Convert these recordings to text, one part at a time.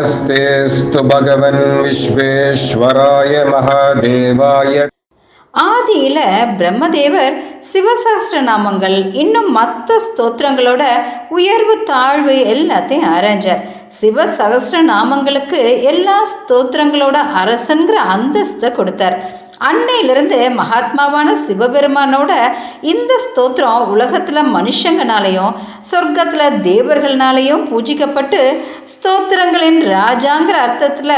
நமஸ்தேஸ்து பகவன் விஸ்வேஸ்வராய மகாதேவாய ஆதியில பிரம்மதேவர் சிவசாஸ்திர நாமங்கள் இன்னும் மற்ற ஸ்தோத்திரங்களோட உயர்வு தாழ்வு எல்லாத்தையும் அரைஞ்சார் சிவ சகசிர நாமங்களுக்கு எல்லா ஸ்தோத்திரங்களோட அரசன்கிற அந்தஸ்தை கொடுத்தார். அன்னையிலிருந்து மகாத்மாவான சிவபெருமானோட இந்த ஸ்தோத்திரம் உலகத்தில் மனுஷங்கனாலையும் சொர்க்கத்தில் தேவர்கள்னாலையும் பூஜிக்கப்பட்டு ஸ்தோத்திரங்களின் ராஜாங்கிற அர்த்தத்தில்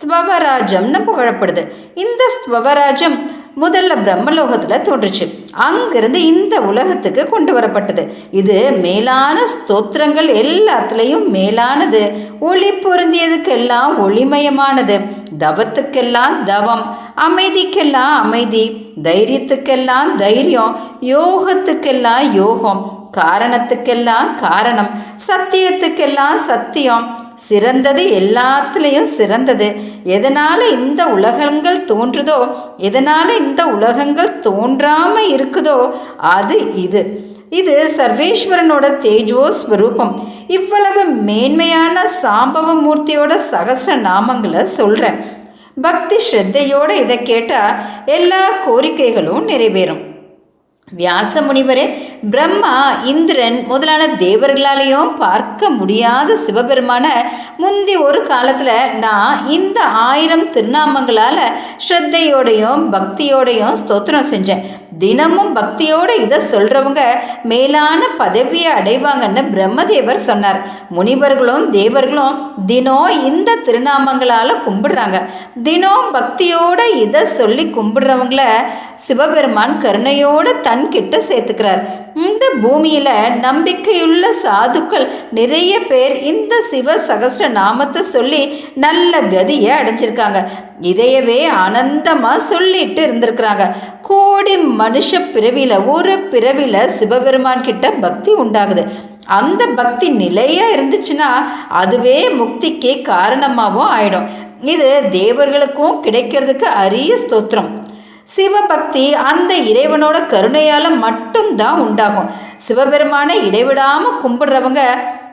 ஸ்வவராஜம்னு புகழப்படுது. இந்த ஸ்வவராஜம் முதல்ல பிரம்மலோகத்தில் தோன்றுச்சு. அங்கிருந்து இந்த உலகத்துக்கு கொண்டு வரப்பட்டது. இது மேலான ஸ்தோத்திரங்கள் எல்லாத்துலேயும் மேலானது. ஒளி பொருந்தியதுக்கெல்லாம் ஒளிமயமானது. தவத்துக்கெல்லாம் தவம் அமைதிக்கெல்லாம் அமைதி தைரியத்துக்கெல்லாம் தைரியம் யோகத்துக்கெல்லாம் யோகம் காரணத்துக்கெல்லாம் காரணம் சத்தியத்துக்கெல்லாம் சத்தியம். சிறந்தது எல்லாத்துலேயும் சிறந்தது. எதனால் இந்த உலகங்கள் தோன்றுதோ எதனால் இந்த உலகங்கள் தோன்றாமல் இருக்குதோ அது இது. இது சர்வேஸ்வரனோட தேஜோ ஸ்வரூபம் இவ்வளவு மேன்மையான சாம்பவ மூர்த்தியோட சகசிர நாமங்களை சொல்கிறேன் பக்தி ஸ்ரத்தையோடு இதை கேட்டால் எல்லா கோரிக்கைகளும் நிறைவேறும். வியாச முனிவரே பிரம்மா இந்திரன் முதலான தேவர்களாலேயும் பார்க்க முடியாத சிவபெருமான முந்தி ஒரு காலத்தில் நான் இந்த ஆயிரம் திருநாமங்களால் ஸ்ரத்தையோடையும் பக்தியோடையும் ஸ்தோத்திரம் செஞ்சேன். தினமும் பக்தியோடு இதை சொல்கிறவங்க மேலான பதவியை அடைவாங்கன்னு பிரம்மதேவர் சொன்னார். முனிவர்களும் தேவர்களும் தினம் இந்த திருநாமங்களால் கும்பிடுறாங்க. தினம் பக்தியோடு இதை சொல்லி கும்பிடுறவங்கள சிவபெருமான் கருணையோடு தன்கிட்ட சேர்த்துக்கிறார். இந்த பூமியில் நம்பிக்கையுள்ள சாதுக்கள் நிறைய பேர் இந்த சிவ சகஸ்ர நாமத்தை சொல்லி நல்ல கதியை அடைஞ்சிருக்காங்க. இதையவே ஆனந்தமாக சொல்லிட்டு இருந்திருக்கிறாங்க. கோடி மனுஷ பிறவியில் ஒரு பிறவியில் சிவபெருமான் கிட்ட பக்தி உண்டாகுது. அந்த பக்தி நிலையாக இருந்துச்சுன்னா அதுவே முக்திக்கு காரணமாகவும் ஆயிடும். இது தேவர்களுக்கும் கிடைக்கிறதுக்கு அரிய ஸ்தோத்திரம். சிவபக்தி அந்த இறைவனோட கருணையால் மட்டும்தான் உண்டாகும். சிவபெருமானை இடைவிடாமல் கும்பிடுறவங்க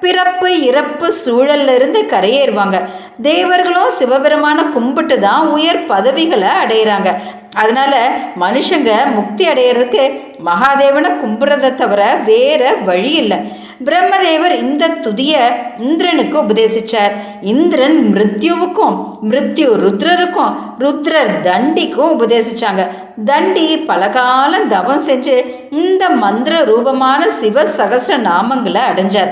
பிறப்பு இறப்பு சூழல்ல இருந்து கரையேறுவாங்க. தேவர்களும் சிவபெருமானை கும்பிட்டு தான் உயர் பதவிகளை அடையிறாங்க. அதனால மனுஷங்க முக்தி அடையிறதுக்கு மகாதேவனை கும்பிட்றதை தவிர வேற வழி இல்லை. பிரம்மதேவர் இந்த துதிய இந்திரனுக்கு உபதேசிச்சார். இந்திரன் மிருத்யுவுக்கும் மிருத்யு ருத்ரருக்கும் ருத்ரர் தண்டிக்கும் உபதேசிச்சாங்க. தண்டி பல காலம் தவம் செஞ்சு இந்த மந்திர ரூபமான சிவ சகசிர நாமங்களை அடைஞ்சார்.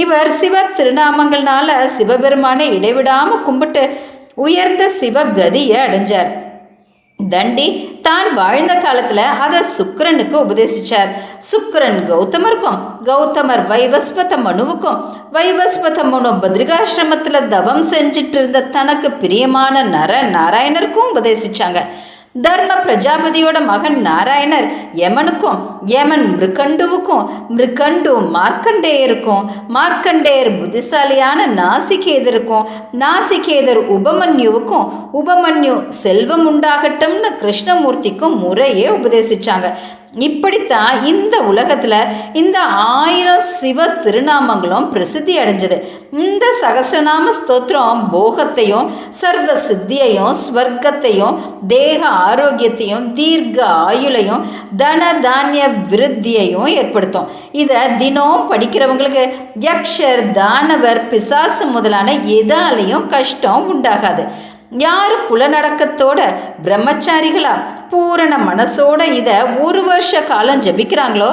இவர் சிவ திருநாமங்கள்னால சிவபெருமானை இடைவிடாம கும்பிட்டு உயர்ந்த சிவகதியை அடைஞ்சார். தண்டி தான் வாழ்ந்த காலத்தில் அதை சுக்கரனுக்கு உபதேசிச்சார். சுக்கரன் கௌதமருக்கும் கௌதமர் வைவஸ்வத மனுவுக்கும் வைவஸ்வத மனு பத்ரிகாசிரமத்தில் தவம் செஞ்சிட்டு இருந்த தனக்கு பிரியமான நர நாராயணருக்கும் உபதேசிச்சாங்க. தர்ம பிரஜாபதியோட மகன் நாராயணர் யமனுக்கும் யமன் மிருகண்டுவுக்கும் மிருகண்டு மார்க்கண்டேயருக்கும் மார்க்கண்டேயர் புத்திசாலியான நாசிகேதருக்கும் நாசிகேதர் உபமன்யுவுக்கும் உபமன்யு செல்வம் உண்டாகட்டும்னு கிருஷ்ணமூர்த்திக்கும் முறையே உபதேசிச்சாங்க. இப்படித்தான் இந்த உலகத்தில் இந்த ஆயிரம் சிவ திருநாமங்களும் பிரசித்தி அடைஞ்சது. இந்த சகசிரநாம ஸ்தோத்திரம் போகத்தையும் சர்வ சித்தியையும் ஸ்வர்க்கத்தையும் தேக ஆரோக்கியத்தையும் தீர்க்க ஆயுளையும் தன தானிய விருத்தியையும் ஏற்படுத்தும். இதை தினம் படிக்கிறவங்களுக்கு யக்ஷர் தானவர் பிசாசு முதலான எதாலையும் கஷ்டம் உண்டாகாது. யார் புலநடக்கத்தோட பிரம்மச்சாரிகளா? பூரண மனசோட இதை ஒரு வருஷ காலம் ஜபிக்கிறாங்களோ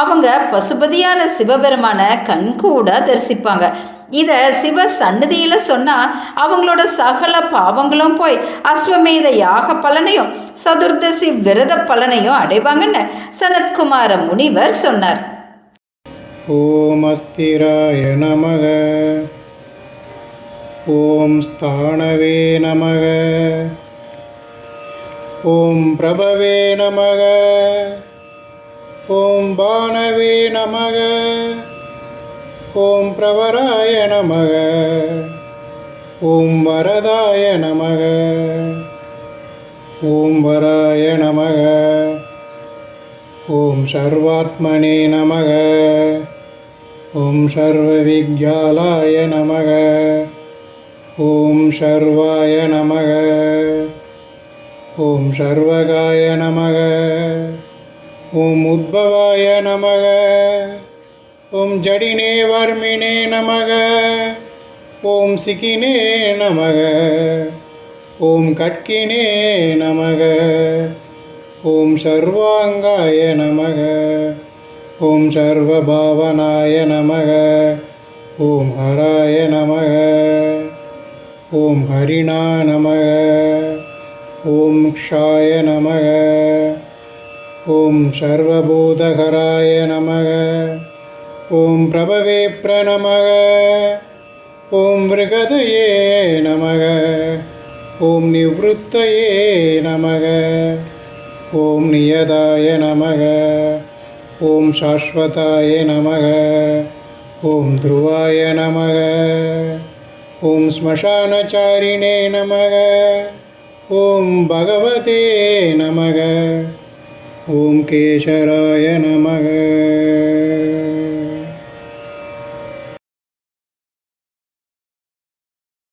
அவங்க பசுபதியான சிவபெருமான கண்கூட தரிசிப்பாங்க. இதை சிவ சந்நிதியில் சொன்னால் அவங்களோட சகல பாவங்களும் போய் அஸ்வமேத யாக பலனையும் சதுர்தசி விரத பலனையும் அடைவாங்கன்னு சனத்குமார முனிவர் சொன்னார். ஓம் அஸ்திராய நமக. ஓம் ஸ்தானவே நமக. ஓம் பிரபவே நமக. ஓம் பானவே நமக. ஓம் பிரவராய நமக. ஓம் வரதாய நமக. ஓம் வராய நமக. ஓம் சர்வாத்மனே நமக. ஓம் சர்வவிக்யாலாய நமக. ॐ शर्वाय नमः ॐ सर्वगाय नमः ॐ उद्भवाय नमः ॐ जडिने वर्मिणे नमः ॐ सिकिने नमः ॐ कट्किने नमः ॐ सर्वाङ्गाय नमः ॐ सर्वभावनाय नमः ॐ हराय नमः ஓம் ஹரிணா நமக. ஓம் க்ஷாய நமக. ஓம் சர்வபூதகராய நமக. ஓம் பிரபவே பிரணமக ஓம் விருகதையே நமக. ஓம் நிவத்தையே நமக. ஓம் நியதாய நமக. ஓம் சாஸ்வதாய நமக. ஓம் துருவாய நமக. ॐ श्मशानचारिणे नमः ॐ भगवते नमः ॐ केशराय नमः